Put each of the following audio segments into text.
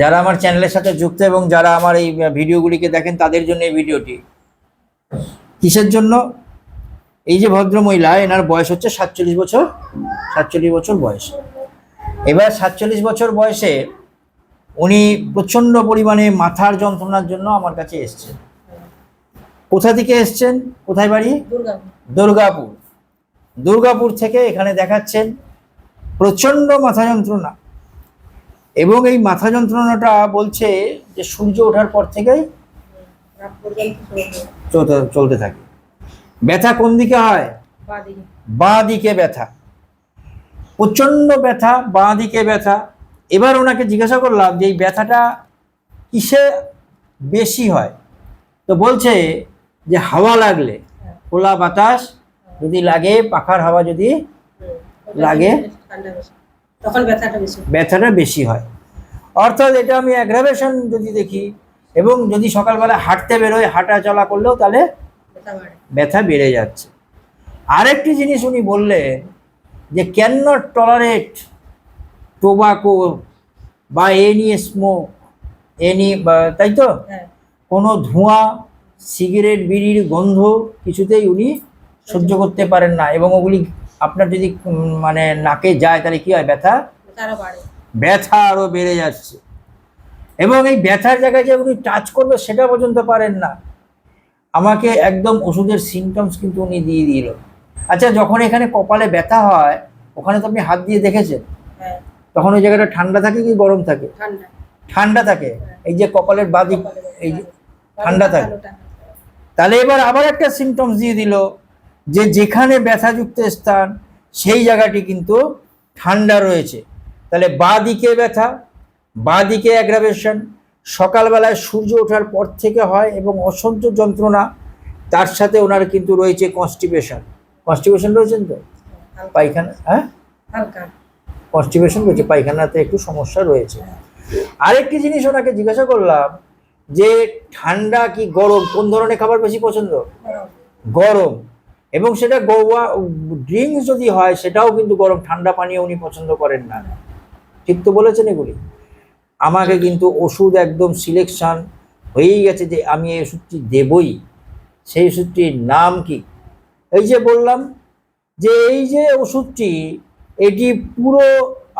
যারা আমার চ্যানেলের সাথে যুক্ত এবং যারা আমার এই ভিডিওগুলিকে দেখেন তাদের জন্য এই ভিডিওটি। কিসের জন্য? এই যে ভদ্র মহিলা এনার বয়স হচ্ছে সাতচল্লিশ বছর সাতচল্লিশ বছর বয়স। এবার সাতচল্লিশ বছর বয়সে উনি প্রচণ্ড পরিমাণে মাথার যন্ত্রণার জন্য আমার কাছে এসছেন। কোথা থেকে এসছেন? কোথায় বাড়ি? দুর্গাপুর। দুর্গাপুর। দুর্গাপুর থেকে এখানে দেখাচ্ছেন প্রচণ্ড মাথা যন্ত্রণা। এবং এই মাথা যন্ত্রণাটা বলছে যে সূর্য ওঠার পর থেকেই। চলতে চলতে থাকে। ব্যথা কোন দিকে হয়? বাঁ দিকে। ব্যথা। প্রচণ্ড ব্যথা বাঁ দিকে ব্যথা। এবার ওনাকে জিজ্ঞাসা করলাম যে এই ব্যথাটা কিসে বেশি হয়? তো বলছে যে হাওয়া লাগলে খোলা বাতাস যদি লাগে পাখার হাওয়া যদি লাগে? তখন ব্যথাটা বেশি ব্যথাটা বেশি হয়। অর্থাৎ এটা আমি অ্যাগ্রাভেশন যদি দেখি এবং যদি সকালবেলা হাঁটতে বেরোয় হাঁটা চলা করলেও তাহলে ব্যথা বেড়ে। যাচ্ছে। আরেকটি জিনিস উনি বললেন যে ক্যান নট টলারেট টোবাকো বা এনি স্মোক এনি তাই তো? হ্যাঁ। কোনো ধোঁয়া সিগারেট বিড়ির গন্ধ কিছুতেই উনি সহ্য করতে পারেন না এবং ওগুলি আপনার যদি মানে নাকে যায় তাহলে কি হয়? ব্যথা? ব্যথা আরও বেড়ে যাচ্ছে। এবং এই ব্যথার জায়গায় যে উনি টাচ করবে সেটা পর্যন্ত পারেন না। আমাকে একদম ওষুধের সিমটমস কিন্তু উনি দিয়ে দিল। আচ্ছা যখন এখানে কপালে ব্যথা হয় ওখানে তো আপনি হাত দিয়ে দেখেছেন? হ্যাঁ। তখন ওই জায়গাটা ঠান্ডা থাকে কি গরম থাকে? ঠান্ডা। ঠান্ডা থাকে? এই যে কপালের বাদিক এই যে ঠান্ডা থাকে। তাহলে এবার আবার একটা সিমটমস দিয়ে দিল। যে যেখানে ব্যথাযুক্ত স্থান সেই জায়গাটি কিন্তু ঠান্ডা রয়েছে। তাহলে বাঁ দিকে ব্যথা বাঁ দিকে অ্যাগ্রাভেশন সকালবেলায় সূর্য ওঠার পর থেকে হয় এবং অসহ্য যন্ত্রণা তার সাথে ওনার কিন্তু রয়েছে কনস্টিপেশন কনস্টিপেশন রয়েছেন তো? পায়খানা হ্যাঁ? কনস্টিপেশন রয়েছে পায়খানাতে একটু সমস্যা রয়েছে। আরেকটি জিনিস ওনাকে জিজ্ঞাসা করলাম যে ঠান্ডা কি গরম? কোন ধরনের খাবার বেশি পছন্দ? গরম। এবং সেটা গোয়া ড্রিঙ্কস যদি হয়, সেটাও কিন্তু গরম ঠান্ডা পানীয় উনি পছন্দ করেন না। ঠিক তো বলেছেন এগুলি? আমাকে কিন্তু ওষুধ একদম সিলেকশন হয়েই গেছে যে আমি এই ওষুধটি দেবই। সেই ওষুধটির নাম কি? এই যে বললাম যে এই যে ওষুধটি, এটি পুরো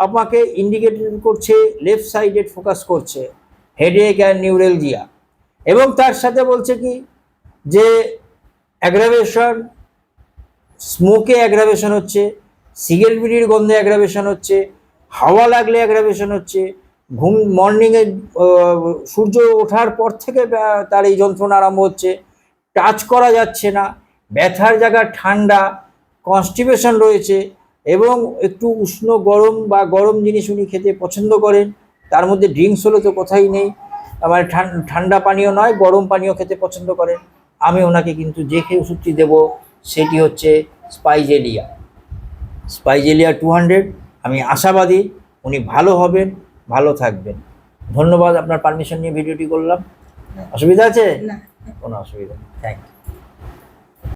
আমাকে ইন্ডিকেট করছে লেফট সাইডে ফোকাস করছে হেডেক অ্যান্ড নিউরেলজিয়া এবং তার সাথে বলছে কি? যে অ্যাগ্রাভেশন স্মোকে অ্যাগ্রাভেশন হচ্ছে সিগারেট বিড়ির গন্ধে অ্যাগ্রাভেশন হচ্ছে, হাওয়া লাগলে অ্যাগ্রাভেশন হচ্ছে, ঘুম মর্নিংয়ে সূর্য ওঠার পর থেকে তার এই যন্ত্রণা আরম্ভ হচ্ছে টাচ করা যাচ্ছে না, ব্যথার জায়গা ঠান্ডা কনস্টিপেশন রয়েছে এবং একটু উষ্ণ গরম বা গরম জিনিস উনি খেতে পছন্দ করেন, তার মধ্যে ড্রিঙ্কস হলে তো কথাই নেই মানে ঠান- ঠান্ডা পানীয় নয়, গরম পানীয় খেতে পছন্দ করেন, আমি ওনাকে কিন্তু যে খেয়ে ওষুধটি দেবো সেটি হচ্ছে স্পাইজেলিয়া। স্পাইজেলিয়া টু হান্ড্রেড আমি আশাবাদী উনি ভালো হবেন ভালো থাকবেন। ধন্যবাদ আপনার পারমিশন নিয়ে ভিডিওটি করলাম। অসুবিধা আছে? না। কোনো অসুবিধা নেই। Thank you